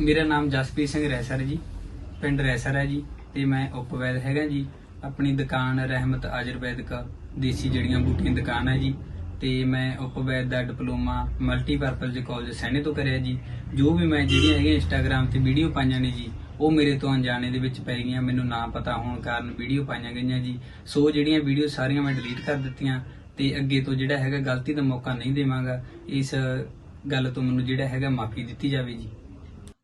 ਮੇਰਾ ਨਾਮ ਜਸਪ੍ਰੀਤ ਸਿੰਘ ਰੈਸਰ ਜੀ। ਪਿੰਡ ਰੈਸਰ ਹੈ ਜੀ ਤੇ ਮੈਂ ਉਪਵੈਦ ਹੈਗਾ ਜੀ। ਆਪਣੀ ਦੁਕਾਨ ਰਹਿਮਤ ਆਯੁਰਵੈਦਿਕ ਦੇਸੀ ਜੜੀਆਂ ਬੂਟੀਆਂ ਦੁਕਾਨ ਹੈ ਜੀ। ਤੇ ਮੈਂ ਉਪਵੈਦ ਦਾ ਡਿਪਲੋਮਾ ਮਲਟੀਪਰਪਜ਼ ਕਾਲਜ ਸੈਣੇ ਤੋਂ ਕਰਿਆ ਜੀ। ਜੋ ਵੀ ਮੈਂ ਜਿਹੜੀਆਂ ਹੈਗੀਆਂ ਇੰਸਟਾਗ੍ਰam ਤੇ ਵੀਡੀਓ ਪਾਈਆਂ ਨੇ ਜੀ, ਉਹ ਮੇਰੇ ਤੋਂ ਅਣਜਾਣੇ ਦੇ ਵਿੱਚ ਪੈ ਗਈਆਂ। ਮੈਨੂੰ ਨਾ ਪਤਾ ਹੋਣ ਕਾਰਨ ਵੀਡੀਓ ਪਾਈਆਂ ਗਈਆਂ ਜੀ। ਸੋ ਜਿਹੜੀਆਂ ਵੀਡੀਓ ਸਾਰੀਆਂ ਮੈਂ ਡਿਲੀਟ ਕਰ ਦਿੱਤੀਆਂ ਤੇ ਅੱਗੇ ਤੋਂ ਜਿਹੜਾ ਹੈਗਾ ਗਲਤੀ ਦਾ ਮੌਕਾ ਨਹੀਂ ਦੇਵਾਂਗਾ। ਇਸ ਗੱਲ ਤੋਂ ਮੈਨੂੰ ਜਿਹੜਾ ਹੈਗਾ ਮਾਫੀ ਦਿੱਤੀ ਜਾਵੇ ਜੀ।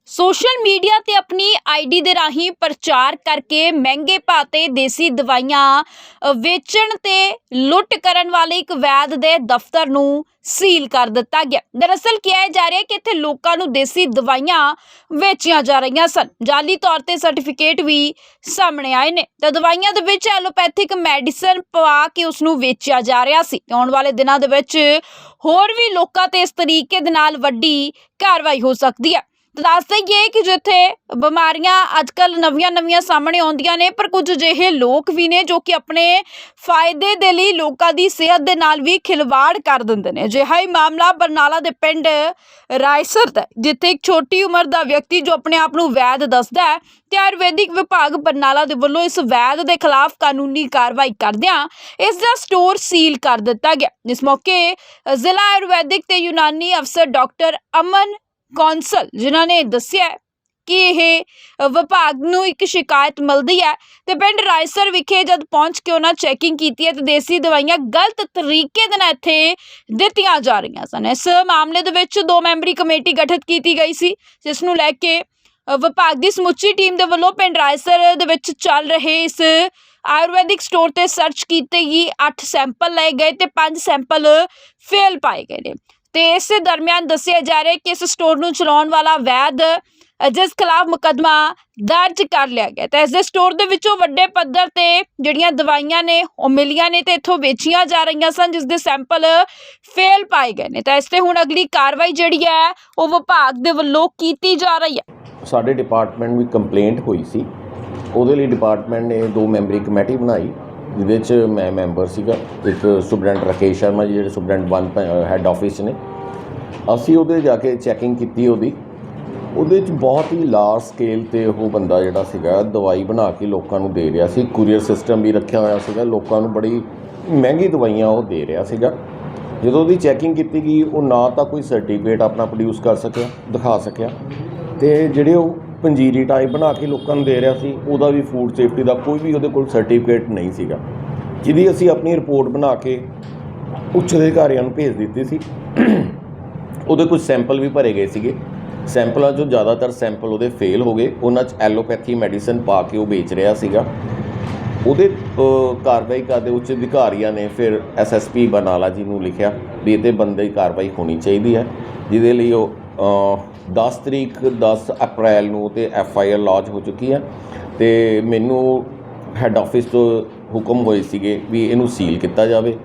ਸੋਸ਼ਲ ਮੀਡੀਆ ਤੇ ਆਪਣੀ ਆਈਡੀ ਦੇ ਰਾਹੀਂ ਪ੍ਰਚਾਰ ਕਰਕੇ ਮਹਿੰਗੇ ਭਾਅ ਤੇ ਦੇਸੀ ਦਵਾਈਆਂ ਵੇਚਣ ਤੇ ਲੁੱਟ ਕਰਨ ਵਾਲੇ ਇੱਕ ਵੈਦ ਦੇ ਦਫ਼ਤਰ ਨੂੰ ਸੀਲ ਕਰ ਦਿੱਤਾ ਗਿਆ। ਦਰਅਸਲ ਕਿਹਾ ਜਾ ਰਿਹਾ ਕਿ ਇੱਥੇ ਲੋਕਾਂ ਨੂੰ ਦੇਸੀ ਦਵਾਈਆਂ ਵੇਚੀਆਂ ਜਾ ਰਹੀਆਂ ਸਨ। ਜਾਲੀ ਤੌਰ ਤੇ ਸਰਟੀਫਿਕੇਟ ਵੀ ਸਾਹਮਣੇ ਆਏ ਨੇ। ਤਾਂ ਦਵਾਈਆਂ ਦੇ ਵਿੱਚ ਐਲੋਪੈਥਿਕ ਮੈਡੀਸਨ ਪਵਾ ਕੇ ਉਸ ਨੂੰ ਵੇਚਿਆ ਜਾ ਰਿਹਾ ਸੀ। ਆਉਣ ਵਾਲੇ ਦਿਨਾਂ ਦੇ ਵਿੱਚ ਹੋਰ ਵੀ ਲੋਕਾਂ ਤੇ ਇਸ ਤਰੀਕੇ ਦੇ ਨਾਲ ਵੱਡੀ ਕਾਰਵਾਈ ਹੋ ਸਕਦੀ ਹੈ। ਤਾਂ ਦੱਸ ਦਈਏ ਕਿ ਜਿੱਥੇ ਬਿਮਾਰੀਆਂ ਅੱਜਕੱਲ ਨਵੀਆਂ-ਨਵੀਆਂ ਸਾਹਮਣੇ ਆਉਂਦੀਆਂ ਨੇ, ਪਰ ਕੁਝ ਅਜਿਹੇ ਲੋਕ ਵੀ ਨੇ ਜੋ ਕਿ ਆਪਣੇ ਫਾਇਦੇ ਦੇ ਲਈ ਲੋਕਾਂ ਦੀ ਸਿਹਤ ਦੇ ਨਾਲ ਵੀ ਖਿਲਵਾੜ ਕਰ ਦਿੰਦੇ ਨੇ। ਅਜਿਹਾ ਹੀ ਮਾਮਲਾ ਬਰਨਾਲਾ ਦੇ ਪਿੰਡ ਰਾਇਸਰ ਦਾ ਜਿੱਥੇ ਇੱਕ ਛੋਟੀ ਉਮਰ ਦਾ ਵਿਅਕਤੀ ਜੋ ਆਪਣੇ ਆਪ ਨੂੰ ਵੈਦ ਦੱਸਦਾ ਹੈ ਤੇ ਆਯੁਰਵੈਦਿਕ ਵਿਭਾਗ ਬਰਨਾਲਾ ਦੇ ਵੱਲੋਂ ਇਸ ਵੈਦ ਦੇ ਖਿਲਾਫ ਕਾਨੂੰਨੀ ਕਾਰਵਾਈ ਕਰਦਿਆਂ ਇਸ ਦਾ ਸਟੋਰ ਸੀਲ ਕਰ ਦਿੱਤਾ ਗਿਆ। ਇਸ ਮੌਕੇ ਜ਼ਿਲ੍ਹਾ ਆਯੁਰਵੈਦਿਕ ਤੇ ਯੂਨਾਨੀ ਅਫਸਰ ਡਾਕਟਰ ਅਮਨ ਕੌਂਸਲ, ਜਿਨ੍ਹਾਂ ਨੇ ਦੱਸਿਆ ਕਿ ਇਹ ਵਿਭਾਗ ਨੂੰ ਇੱਕ ਸ਼ਿਕਾਇਤ ਮਿਲਦੀ ਹੈ ਤੇ ਪਿੰਡ ਰਾਇਸਰ ਵਿਖੇ ਜਦ ਪਹੁੰਚ ਕੇ ਉਹਨਾਂ ਚੈਕਿੰਗ ਕੀਤੀ ਹੈ ਤੇ ਦੇਸੀ ਦਵਾਈਆਂ ਗਲਤ ਤਰੀਕੇ ਦੇ ਨਾਲ ਇੱਥੇ ਦਿੱਤੀਆਂ ਜਾ ਰਹੀਆਂ ਸਨ। ਇਸ ਮਾਮਲੇ ਦੇ ਵਿੱਚ ਦੋ ਮੈਂਬਰੀ ਕਮੇਟੀ ਗਠਿਤ ਕੀਤੀ ਗਈ ਸੀ, ਜਿਸ ਨੂੰ ਲੈ ਕੇ ਵਿਭਾਗ ਦੀ ਸਮੁੱਚੀ ਟੀਮ ਦੇ ਵੱਲੋਂ ਪਿੰਡ ਰਾਇਸਰ ਦੇ ਵਿੱਚ ਚੱਲ ਰਹੇ ਇਸ ਆਯੁਰਵੈਦਿਕ ਸਟੋਰ ਤੇ ਸਰਚ ਕੀਤੇ ਗਈ 8 ਸੈਂਪਲ ਲਏ ਗਏ ਤੇ 5 ਸੈਂਪਲ ਫੇਲ ਪਾਏ ਗਏ ਨੇ। ਤੇ ਇਸ ਦਰਮਿਆਨ ਦੱਸਿਆ ਜਾ ਰਿਹਾ ਕਿ ਇਸ ਸਟੋਰ ਨੂੰ ਚਲਾਉਣ ਵਾਲਾ ਵੈਦ ਜਿਸ ਖਿਲਾਫ ਮੁਕੱਦਮਾ ਦਰਜ ਕਰ ਲਿਆ ਗਿਆ ਤਾਂ ਇਸ ਦੇ ਸਟੋਰ ਦੇ ਵਿੱਚੋਂ ਵੱਡੇ ਪੱਧਰ ਤੇ ਜਿਹੜੀਆਂ ਦਵਾਈਆਂ ਨੇ, ਉਹ ਮਿਲੀਆਂ ਨੇ ਤੇ ਇੱਥੋਂ ਵੇਚੀਆਂ ਜਾ ਰਹੀਆਂ ਸਨ, ਜਿਸ ਦੇ ਸੈਂਪਲ ਫੇਲ ਪਾਏ ਗਏ ਨੇ। ਤਾਂ ਇਸ ਤੇ ਹੁਣ ਅਗਲੀ ਕਾਰਵਾਈ ਜਿਹੜੀ ਹੈ, ਉਹ ਵਿਭਾਗ ਦੇ ਵੱਲੋਂ ਕੀਤੀ ਜਾ ਰਹੀ ਹੈ। ਸਾਡੇ ਡਿਪਾਰਟਮੈਂਟ ਵੀ ਕੰਪਲੇਂਟ ਹੋਈ ਸੀ। ਉਹਦੇ ਲਈ ਡਿਪਾਰਟਮੈਂਟ ਨੇ ਦੋ ਮੈਂਬਰੀ ਕਮੇਟੀ ਬਣਾਈ। ਜਿਹਦੇ 'ਚ ਮੈਂ ਮੈਂਬਰ ਸੀਗਾ, ਇੱਕ ਸੁਪਰਡੈਂਟ ਰਾਕੇਸ਼ ਸ਼ਰਮਾ ਜੀ, ਜਿਹੜੇ ਸੁਪਰਡੈਂਟ ਵਨ ਹੈੱਡ ਆਫਿਸ ਨੇ। ਅਸੀਂ ਉਹਦੇ ਜਾ ਕੇ ਚੈਕਿੰਗ ਕੀਤੀ ਉਹਦੀ। ਉਹਦੇ 'ਚ ਬਹੁਤ ਹੀ ਲਾਰਜ ਸਕੇਲ ਤੇ ਉਹ ਬੰਦਾ ਜਿਹੜਾ ਸੀਗਾ, ਦਵਾਈ ਬਣਾ ਕੇ ਲੋਕਾਂ ਨੂੰ ਦੇ ਰਿਹਾ ਸੀ। ਕੁਰੀਅਰ ਸਿਸਟਮ ਵੀ ਰੱਖਿਆ ਹੋਇਆ ਸੀਗਾ। ਲੋਕਾਂ ਨੂੰ ਬੜੀ ਮਹਿੰਗੀ ਦਵਾਈਆਂ ਉਹ ਦੇ ਰਿਹਾ ਸੀਗਾ। ਜਦੋਂ ਉਹਦੀ ਚੈਕਿੰਗ ਕੀਤੀ ਗਈ, ਉਹ ਨਾ ਤਾਂ ਕੋਈ ਸਰਟੀਫਿਕੇਟ ਆਪਣਾ ਪ੍ਰੋਡਿਊਸ ਕਰ ਸਕਿਆ, ਦਿਖਾ ਸਕਿਆ। ਤੇ ਜਿਹੜੇ ਉਹ ਪੰਜੀਰੀ ਟਾਈਪ ਬਣਾ ਕੇ ਲੋਕਾਂ ਨੂੰ ਦੇ ਰਿਹਾ ਸੀ, ਉਹਦਾ ਵੀ ਫੂਡ ਸੇਫਟੀ ਦਾ ਕੋਈ ਵੀ ਉਹਦੇ ਕੋਲ ਸਰਟੀਫਿਕੇਟ ਨਹੀਂ ਸੀਗਾ। ਜਿਹਦੀ ਅਸੀਂ ਆਪਣੀ ਰਿਪੋਰਟ ਬਣਾ ਕੇ ਉੱਚ ਅਧਿਕਾਰੀਆਂ ਨੂੰ ਭੇਜ ਦਿੱਤੀ ਸੀ। ਉਹਦੇ ਕੁਝ ਸੈਂਪਲ ਵੀ ਭਰੇ ਗਏ ਸੀਗੇ। ਸੈਂਪਲਾਂ 'ਚੋਂ ਜ਼ਿਆਦਾਤਰ ਸੈਂਪਲ ਉਹਦੇ ਫੇਲ ਹੋ ਗਏ। ਉਹਨਾਂ 'ਚ ਐਲੋਪੈਥੀ ਮੈਡੀਸਨ ਪਾ ਕੇ ਉਹ ਵੇਚ ਰਿਹਾ ਸੀਗਾ। ਉਹਦੇ ਕਾਰਵਾਈ ਕਰਦੇ ਉੱਚ ਅਧਿਕਾਰੀਆਂ ਨੇ ਫਿਰ ਐਸਐਸਪੀ ਬਰਨਾਲਾ ਜੀ ਨੂੰ ਲਿਖਿਆ ਵੀ ਇਹਦੇ ਬੰਦੇ ਦੀ ਕਾਰਵਾਈ ਹੋਣੀ ਚਾਹੀਦੀ ਹੈ, ਜਿਹਦੇ ਲਈ ਉਹ 10 ਤਰੀਕ 10 ਅਪ੍ਰੈਲ ਨੂੰ ਤੇ ਐਫ ਆਈ ਆਰ ਲੌਂਚ ਹੋ ਚੁੱਕੀ ਹੈ ਤੇ ਮੈਨੂੰ ਹੈੱਡ ਆਫਿਸ ਤੋਂ ਹੁਕਮ ਹੋਏ ਸੀਗੇ ਵੀ ਇਹਨੂੰ ਸੀਲ ਕੀਤਾ ਜਾਵੇ।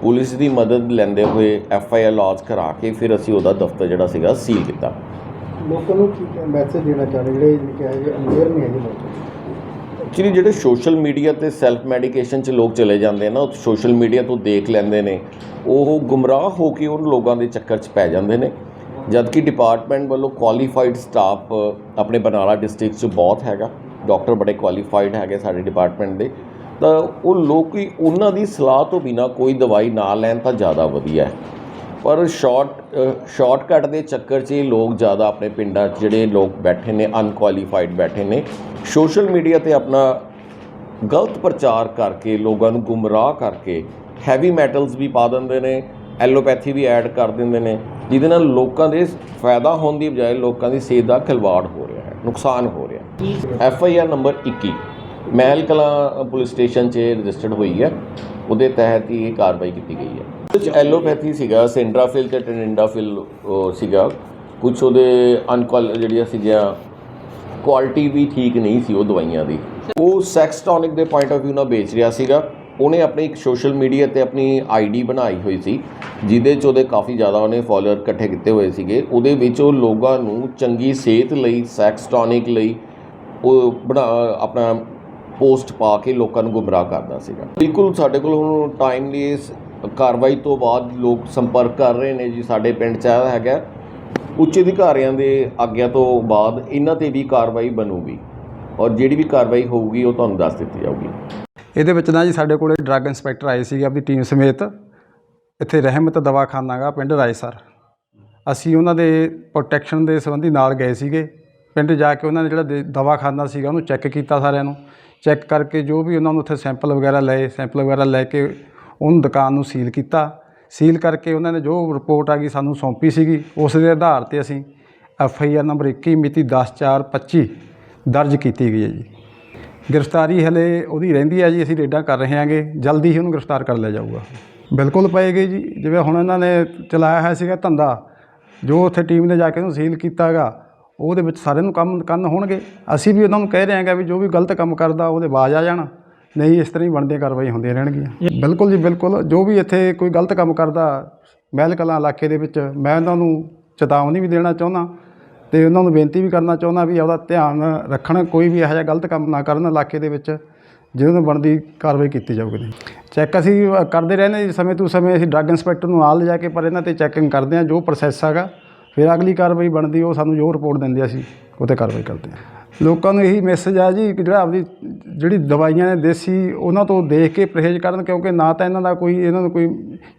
ਪੁਲਿਸ ਦੀ ਮਦਦ ਲੈਂਦੇ ਹੋਏ ਐਫ ਆਈ ਆਰ ਲੌਂਚ ਕਰਾ ਕੇ ਫਿਰ ਅਸੀਂ ਉਹਦਾ ਦਫ਼ਤਰ ਜਿਹੜਾ ਸੀਗਾ ਸੀਲ ਕੀਤਾ। ਲੋਕਾਂ ਨੂੰ ਕੀ ਮੈਸੇਜ ਦੇਣਾ ਚਾਹੁੰਦੇ ਜਿਹੜੇ ਕਿਹਾ ਕਿ ਅਵੇਅਰ ਨਹੀਂ ਹੈਗੇ ਲੋਕ। ਐਕਚੁਅਲੀ ਜਿਹੜੇ ਸੋਸ਼ਲ ਮੀਡੀਆ ਤੇ ਸੈਲਫ ਮੈਡੀਕੇਸ਼ਨ 'ਚ ਲੋਕ ਚਲੇ ਜਾਂਦੇ ਆ ਨਾ ਉਹ ਸੋਸ਼ਲ ਮੀਡੀਆ ਤੋਂ ਦੇਖ ਲੈਂਦੇ ਨੇ ਉਹ ਗੁੰਮਰਾਹ ਹੋ ਕੇ ਉਹਨਾਂ ਲੋਕਾਂ ਦੇ ਚੱਕਰ 'ਚ ਪੈ ਜਾਂਦੇ ਨੇ। ਜਦਕਿ ਡਿਪਾਰਟਮੈਂਟ ਵੱਲੋਂ ਕੁਆਲੀਫਾਈਡ ਸਟਾਫ ਆਪਣੇ ਬਰਨਾਲਾ ਡਿਸਟ੍ਰਿਕਟ 'ਚ ਬਹੁਤ ਹੈਗਾ। ਡਾਕਟਰ ਬੜੇ ਕੁਆਲੀਫਾਈਡ ਹੈਗੇ ਸਾਡੇ ਡਿਪਾਰਟਮੈਂਟ ਦੇ। ਤਾਂ ਉਹ ਲੋਕ ਹੀ ਉਹਨਾਂ ਦੀ ਸਲਾਹ ਤੋਂ ਬਿਨਾ ਕੋਈ ਦਵਾਈ ਨਾ ਲੈਣ ਤਾਂ ਜ਼ਿਆਦਾ ਵਧੀਆ ਹੈ। ਪਰ ਸ਼ਾਰਟ ਸ਼ਾਰਟਕਟ ਦੇ ਚੱਕਰ 'ਚ ਲੋਕ ਜ਼ਿਆਦਾ ਆਪਣੇ ਪਿੰਡਾਂ 'ਚ ਜਿਹੜੇ ਲੋਕ ਬੈਠੇ ਨੇ ਅਨਕੁਆਲੀਫਾਈਡ ਬੈਠੇ ਨੇ ਸੋਸ਼ਲ ਮੀਡੀਆ ਤੇ ਆਪਣਾ ਗਲਤ ਪ੍ਰਚਾਰ ਕਰਕੇ, ਲੋਕਾਂ ਨੂੰ ਗੁੰਮਰਾਹ ਕਰਕੇ ਹੈਵੀ ਮੈਟਲਸ ਵੀ ਪਾ ਦਿੰਦੇ ਨੇ ਐਲੋਪੈਥੀ ਵੀ ਐਡ ਕਰ ਦਿੰਦੇ ਨੇ। ਜਿਹਦੇ ਨਾਲ ਲੋਕਾਂ ਦੇ ਫਾਇਦਾ ਹੋਣ ਦੀ ਬਜਾਏ ਲੋਕਾਂ ਦੀ ਸਿਹਤ ਦਾ ਖਿਲਵਾੜ ਹੋ ਰਿਹਾ ਹੈ, ਨੁਕਸਾਨ ਹੋ ਰਿਹਾ ਹੈ। F I R number 21 Mehal Kalan police station 'ਚ ਰਜਿਸਟਰਡ ਹੋਈ ਹੈ। ਉਹਦੇ ਤਹਿਤ ਹੀ ਇਹ ਕਾਰਵਾਈ ਕੀਤੀ ਗਈ ਹੈ। ਉਹਦੇ 'ਚ ਐਲੋਪੈਥੀ ਸੀਗਾ, ਸੈਂਡਰਾਫਿਲ ਤੇ ਟੈਨਿੰਡਾਫਿਲ ਸੀਗਾ। ਕੁਝ ਉਹਦੇ ਅਨਕੁਆਲ, ਜਿਹੜੀਆਂ ਸੀਗੀਆਂ, ਕੁਆਲਿਟੀ ਵੀ ਠੀਕ ਨਹੀਂ ਸੀ ਉਹ ਦਵਾਈਆਂ ਦੀ। ਉਹ ਸੈਕਸ ਟੌਨਿਕ ਦੇ ਪੁਆਇੰਟ ਆਫ View ਨਾਲ ਵੇਚ ਰਿਹਾ ਸੀਗਾ। ਉਹਨੇ ਆਪਣੀ ਇੱਕ ਸੋਸ਼ਲ ਮੀਡੀਆ ਤੇ ਆਪਣੀ ਆਈਡੀ ਬਣਾਈ ਹੋਈ ਸੀ, ਜਿਹਦੇ 'ਚ ਉਹਦੇ ਕਾਫੀ ਜ਼ਿਆਦਾ ਉਹਨੇ ਫਾਲੋਅਰ ਇਕੱਠੇ ਕੀਤੇ ਹੋਏ ਸੀਗੇ। ਉਹਦੇ ਵਿੱਚ ਉਹ ਲੋਕਾਂ ਨੂੰ ਚੰਗੀ ਸਿਹਤ ਲਈ ਸੈਕਸ ਟੌਨਿਕ ਲਈ ਉਹ ਬਣਾ, ਆਪਣਾ ਪੋਸਟ ਪਾ ਕੇ ਲੋਕਾਂ ਨੂੰ ਗੁੰਮਰਾਹ ਕਰਦਾ ਸੀਗਾ। ਬਿਲਕੁਲ ਸਾਡੇ ਕੋਲ ਹੁਣ ਟਾਈਮਲੀ ਇਸ ਕਾਰਵਾਈ ਤੋਂ ਬਾਅਦ ਲੋਕ ਸੰਪਰਕ ਕਰ ਰਹੇ ਨੇ ਜੀ, ਸਾਡੇ ਪਿੰਡ ਚ ਆਇਆ ਹੈਗਾ। ਉੱਚ ਅਧਿਕਾਰੀਆਂ ਦੇ ਆਗਿਆ ਤੋਂ ਬਾਅਦ ਇਹਨਾਂ ਤੇ ਵੀ ਕਾਰਵਾਈ ਬਣੂਗੀ। ਔਰ ਜਿਹੜੀ ਵੀ ਕਾਰਵਾਈ ਹੋਊਗੀ, ਉਹ ਤੁਹਾਨੂੰ ਦੱਸ ਦਿੱਤੀ ਜਾਊਗੀ। ਇਹਦੇ ਵਿੱਚ ਨਾ ਜੀ ਸਾਡੇ ਕੋਲੇ ਡਰੱਗ ਇੰਸਪੈਕਟਰ ਆਏ ਸੀਗੇ ਆਪਣੀ ਟੀਮ ਸਮੇਤ। ਇੱਥੇ ਰਹਿਮਤ ਦਵਾਖਾਨਾ ਗਾ ਪਿੰਡ ਰਾਏਸਰ। ਅਸੀਂ ਉਹਨਾਂ ਦੇ ਪ੍ਰੋਟੈਕਸ਼ਨ ਦੇ ਸੰਬੰਧੀ ਨਾਲ ਗਏ ਸੀਗੇ। ਪਿੰਡ ਜਾ ਕੇ ਉਹਨਾਂ ਨੇ ਜਿਹੜਾ ਦੇ- ਦਵਾਖਾਨਾ ਸੀਗਾ, ਉਹਨੂੰ ਚੈੱਕ ਕੀਤਾ ਸਾਰਿਆਂ ਨੂੰ। ਚੈੱਕ ਕਰਕੇ ਜੋ ਵੀ ਉਹਨਾਂ ਨੂੰ ਉੱਥੇ ਸੈਂਪਲ ਵਗੈਰਾ ਲਏ, ਸੈਂਪਲ ਵਗੈਰਾ ਲੈ ਕੇ ਉਹਨੂੰ ਦੁਕਾਨ ਨੂੰ ਸੀਲ ਕੀਤਾ। ਸੀਲ ਕਰਕੇ ਉਹਨਾਂ ਨੇ ਜੋ ਰਿਪੋਰਟ ਆ ਗਈ, ਸਾਨੂੰ ਸੌਂਪੀ ਸੀਗੀ। ਉਸ ਦੇ ਆਧਾਰ ਤੇ ਅਸੀਂ ਐਫ ਆਈ ਆਰ ਨੰਬਰ 21 ਮਿਤੀ 10/4/25 ਦਰਜ ਕੀਤੀ ਗਈ ਹੈ ਜੀ। ਗ੍ਰਿਫਤਾਰੀ ਹਲੇ ਉਹਦੀ ਰਹਿੰਦੀ ਹੈ ਜੀ, ਅਸੀਂ ਰੇਡਾਂ ਕਰ ਰਹੇ ਹਾਂਗੇ। ਜਲਦੀ ਹੀ ਉਹਨੂੰ ਗ੍ਰਿਫਤਾਰ ਕਰ ਲਿਆ ਜਾਊਗਾ। ਬਿਲਕੁਲ ਪਏਗੀ ਜੀ। ਜਿਵੇਂ ਹੁਣ ਇਹਨਾਂ ਨੇ ਚਲਾਇਆ ਹੋਇਆ ਸੀਗਾ ਧੰਦਾ, ਜੋ ਉੱਥੇ ਟੀਮ ਨੇ ਜਾ ਕੇ ਉਹਨੂੰ ਸੀਲ ਕੀਤਾਗਾ ਉਹਦੇ ਵਿੱਚ ਸਾਰਿਆਂ ਨੂੰ ਕੰਮ ਕੰਨ ਹੋਣਗੇ। ਅਸੀਂ ਵੀ ਉਹਨਾਂ ਨੂੰ ਕਹਿ ਰਹੇ ਹਾਂਗੇ ਵੀ ਜੋ ਵੀ ਗਲਤ ਕੰਮ ਕਰਦਾ, ਉਹਦੇ ਬਾਜ ਆ ਜਾਣ। ਨਹੀਂ, ਇਸ ਤਰ੍ਹਾਂ ਹੀ ਬਣਦੀਆਂ ਕਾਰਵਾਈ ਹੁੰਦੀਆਂ ਰਹਿਣਗੀਆਂ। ਬਿਲਕੁਲ ਜੀ, ਬਿਲਕੁਲ। ਜੋ ਵੀ ਇੱਥੇ ਕੋਈ ਗਲਤ ਕੰਮ ਕਰਦਾ, ਮਹਿਲ ਕਲਾਂ ਇਲਾਕੇ ਦੇ ਵਿੱਚ, ਮੈਂ ਉਹਨਾਂ ਨੂੰ ਚੇਤਾਵਨੀ ਵੀ ਦੇਣਾ ਚਾਹੁੰਦਾ। ਤੇ ਉਹਨਾਂ ਨੂੰ ਬੇਨਤੀ ਵੀ ਕਰਨਾ ਚਾਹੁੰਦਾ ਵੀ ਆਪਦਾ ਧਿਆਨ ਰੱਖਣ, ਕੋਈ ਵੀ ਇਹੋ ਜਿਹਾ ਗਲਤ ਕੰਮ ਨਾ ਕਰਨ ਇਲਾਕੇ ਦੇ ਵਿੱਚ, ਜਿਹਦੇ ਨੂੰ ਬਣਦੀ ਕਾਰਵਾਈ ਕੀਤੀ ਜਾਊਗੀ। ਚੈੱਕ ਅਸੀਂ ਕਰਦੇ ਰਹਿੰਦੇ ਜੀ, ਸਮੇਂ ਤੋਂ ਸਮੇਂ ਅਸੀਂ ਡਰੱਗ ਇੰਸਪੈਕਟਰ ਨੂੰ ਨਾਲ ਲਿਜਾ ਕੇ ਪਰ ਇਹਨਾਂ ਤੇ ਚੈਕਿੰਗ ਕਰਦੇ ਹਾਂ, ਜੋ ਪ੍ਰੋਸੈਸ ਹੈਗਾ, ਫਿਰ ਅਗਲੀ ਕਾਰਵਾਈ ਬਣਦੀ, ਉਹ ਸਾਨੂੰ ਜੋ ਰਿਪੋਰਟ ਦਿੰਦੇ ਅਸੀਂ, ਉਹ 'ਤੇ ਕਾਰਵਾਈ ਕਰਦੇ ਹਾਂ। ਲੋਕਾਂ ਨੂੰ ਇਹੀ ਮੈਸੇਜ ਆ ਜੀ ਕਿ ਜਿਹੜਾ ਆਪਦੀ ਜਿਹੜੀ ਦਵਾਈਆਂ ਨੇ ਦੇਸੀ, ਉਹਨਾਂ ਤੋਂ ਦੇਖ ਕੇ ਪਰਹੇਜ਼ ਕਰਨ, ਕਿਉਂਕਿ ਨਾ ਤਾਂ ਇਹਨਾਂ ਦਾ ਕੋਈ, ਇਹਨਾਂ ਨੂੰ ਕੋਈ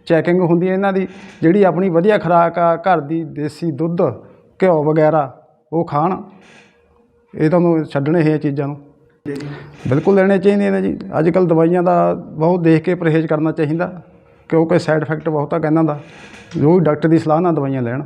ਚੈਕਿੰਗ ਹੁੰਦੀ ਹੈ, ਇਹਨਾਂ ਦੀ ਜਿਹੜੀ ਆਪਣੀ ਵਧੀਆ ਖੁਰਾਕ ਆ, ਘਰ ਦੀ ਦੇਸੀ ਦੁੱਧ ਘਿਓ ਵਗੈਰਾ, ਉਹ ਖਾਣ। ਇਹ ਤੁਹਾਨੂੰ ਛੱਡਣੇ ਇਹ ਚੀਜ਼ਾਂ ਨੂੰ। ਬਿਲਕੁਲ ਲੈਣੇ ਚਾਹੀਦੇ ਨੇ ਜੀ। ਅੱਜ ਕੱਲ ਦਵਾਈਆਂ ਦਾ ਬਹੁਤ ਦੇਖ ਕੇ ਪਰਹੇਜ਼ ਕਰਨਾ ਚਾਹੀਦਾ। ਕਿਉਂਕਿ ਸਾਈਡ ਇਫੈਕਟ ਬਹੁਤ ਆ ਕਹਿੰਦਾ ਦਾ। ਜੋ ਡਾਕਟਰ ਦੀ ਸਲਾਹ ਨਾਲ ਦਵਾਈਆਂ ਲੈਣ।